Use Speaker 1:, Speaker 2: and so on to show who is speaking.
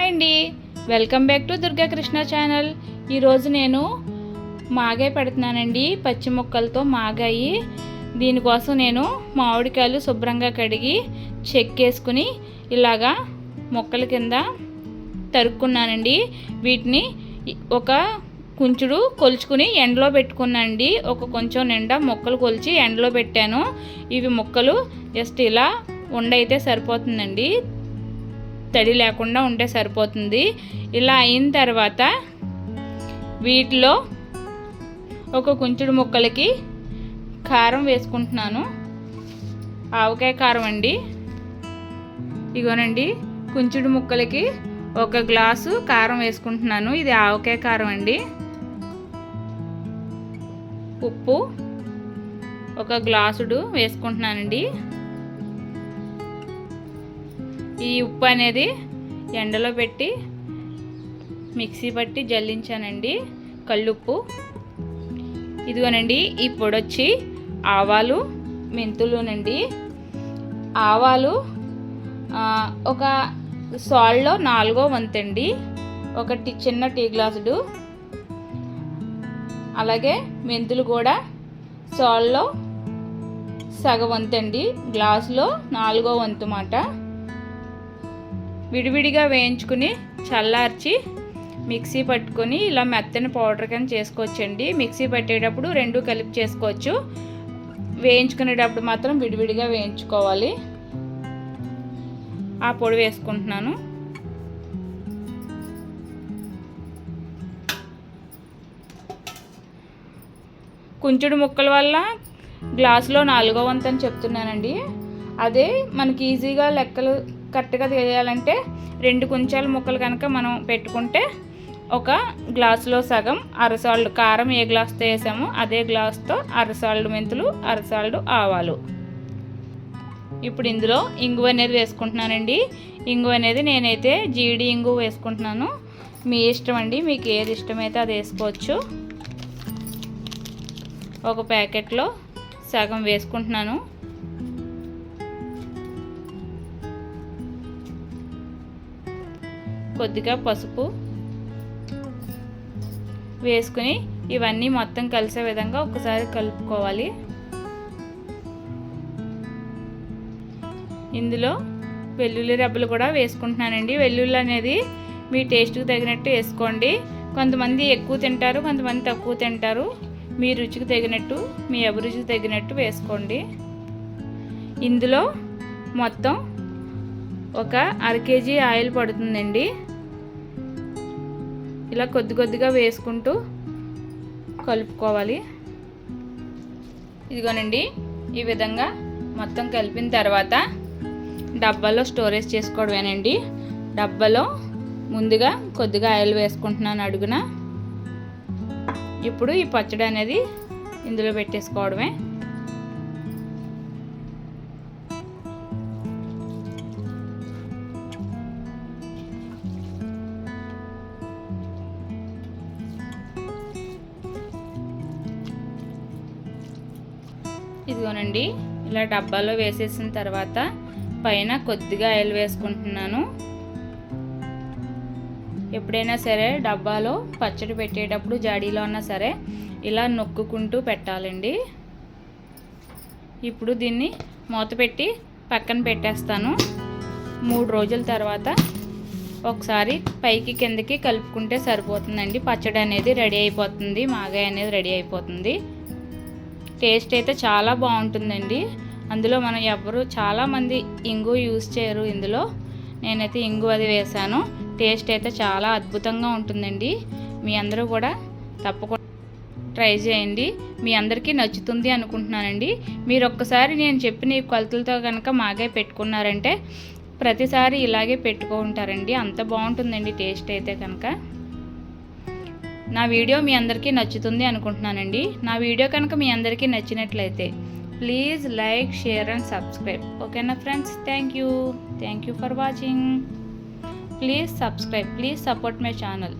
Speaker 1: Hi అండి. Welcome back to Durgakrishna channel. ఈరోజు నేను మాగాయ పెడుతున్నానండి. పచ్చి ముక్కలతో మాగాయి. దీనికోసం నేను మామిడికాయలు శుభ్రంగా కడిగి చెక్కేసుకుని ఇలాగా మొక్కల కింద తరుక్కున్నానండి. వీటిని ఒక కుంచుడు కొలుచుకుని ఎండలో పెట్టుకున్నానండి ఒక కొంచెం నిండా మొక్కలు కొలిచి ఎండలో పెట్టాను. ఇవి మొక్కలు జస్ట్ ఇలా ఉండైతే సరిపోతుందండి. తడి లేకుండా ఉంటే సరిపోతుంది. ఇలా అయిన తర్వాత వీటిలో ఒక కుంచుడు ముక్కలకి కారం వేసుకుంటున్నాను. ఆవకాయ కారం అండి. ఇగోనండి కుంచుడు ముక్కలకి ఒక గ్లాసు కారం వేసుకుంటున్నాను. ఇది ఆవకాయ కారం అండి. ఉప్పు ఒక గ్లాసుడు వేసుకుంటున్నానండి. ఈ ఉప్పు అనేది ఎండలో పెట్టి మిక్సీ పట్టి జల్లించానండి. కళ్ళుప్పు ఇదిగోనండి ఈ పొడి వచ్చి ఆవాలు మెంతులునండి. ఆవాలు ఒక సాల్లో నాలుగో వంతండి. ఒకటి చిన్న టీ గ్లాసుడు. అలాగే మెంతులు కూడా సాల్ట్లో సగం వంతండి. గ్లాసులో నాలుగో వంతు మాట. విడివిడిగా వేయించుకుని చల్లార్చి మిక్సీ పట్టుకొని ఇలా మెత్తని పౌడర్ కింద చేసుకోవచ్చండి. మిక్సీ పట్టేటప్పుడు రెండు కలిపి చేసుకోవచ్చు. వేయించుకునేటప్పుడు మాత్రం విడివిడిగా వేయించుకోవాలి. ఆ పొడి వేసుకుంటున్నాను. కుంచుడు ముక్కల వల్ల గ్లాసులో నాలుగో వంతు అని చెప్తున్నానండి. అదే మనకి ఈజీగా లెక్కలు కరెక్ట్గా తెలియాలంటే రెండు కుంచాల ముక్కలు కనుక మనం పెట్టుకుంటే ఒక గ్లాసులో సగం అరసాల్డ్ కారం ఏ గ్లాస్తో వేసామో అదే గ్లాస్తో అరసాల్డ్ మెంతులు అరసాల్డ్ ఆవాలు. ఇప్పుడు ఇందులో ఇంగు అనేది వేసుకుంటున్నానండి. ఇంగు అనేది నేనైతే జీడి ఇంగు వేసుకుంటున్నాను. మీ ఇష్టం అండి మీకు ఏది ఇష్టమైతే అది వేసుకోవచ్చు. ఒక ప్యాకెట్లో సగం వేసుకుంటున్నాను. కొద్దిగా పసుపు వేసుకుని ఇవన్నీ మొత్తం కలిసే విధంగా ఒకసారి కలుపుకోవాలి. ఇందులో వెల్లుల్లి రెబ్బలు కూడా వేసుకుంటున్నానండి. వెల్లుల్లి అనేది మీ టేస్ట్కి తగినట్టు వేసుకోండి. కొంతమంది ఎక్కువ తింటారు కొంతమంది తక్కువ తింటారు. మీ రుచికి తగినట్టు మీ అభిరుచికి తగినట్టు వేసుకోండి. ఇందులో మొత్తం ఒక అర కేజీ ఆయిల్ పడుతుందండి. ఇలా కొద్ది కొద్దిగా వేసుకుంటూ కలుపుకోవాలి. ఇదిగోనండి ఈ విధంగా మొత్తం కలిపిన తర్వాత డబ్బాలో స్టోరేజ్ చేసుకోవడమేనండి. డబ్బాలో ముందుగా కొద్దిగా ఆయిల్ వేసుకుంటున్నాను అడుగున. ఇప్పుడు ఈ పచ్చడి అనేది ఇందులో పెట్టేసుకోవడమే. ఇదిగోనండి ఇలా డబ్బాలో వేసేసిన తర్వాత పైన కొద్దిగా ఆయిల్ వేసుకుంటున్నాను. ఎప్పుడైనా సరే డబ్బాలో పచ్చడి పెట్టేటప్పుడు జాడీలో ఉన్నా సరే ఇలా నొక్కుకుంటూ పెట్టాలండి. ఇప్పుడు దీన్ని మూత పెట్టి పక్కన పెట్టేస్తాను. మూడు రోజుల తర్వాత ఒకసారి పైకి కిందకి కలుపుకుంటే సరిపోతుందండి. పచ్చడి అనేది రెడీ అయిపోతుంది మాగాయ అనేది రెడీ అయిపోతుంది. టేస్ట్ అయితే చాలా బాగుంటుందండి. అందులో మనం ఎవరు చాలామంది ఇంగు యూజ్ చేయరు ఇందులో. నేనైతే ఇంగు అది వేసాను టేస్ట్ అయితే చాలా అద్భుతంగా ఉంటుందండి. మీ అందరూ కూడా తప్పకుండా ట్రై చేయండి. మీ అందరికీ నచ్చుతుంది అనుకుంటున్నానండి. మీరు ఒక్కసారి నేను చెప్పిన ఈ కొలతలతో కనుక మాగే పెట్టుకున్నారంటే ప్రతిసారి ఇలాగే పెట్టుకుంటారండి అంత బాగుంటుందండి టేస్ట్ అయితే కనుక నా వీడియో మీ అందరికీ నచ్చుతుంది అనుకుంటున్నానండి. నా వీడియో కనుక మీ అందరికీ నచ్చినట్లయితే please like share and subscribe. ఓకేనా friends? Thank you. Thank you for watching. Please subscribe please support my channel.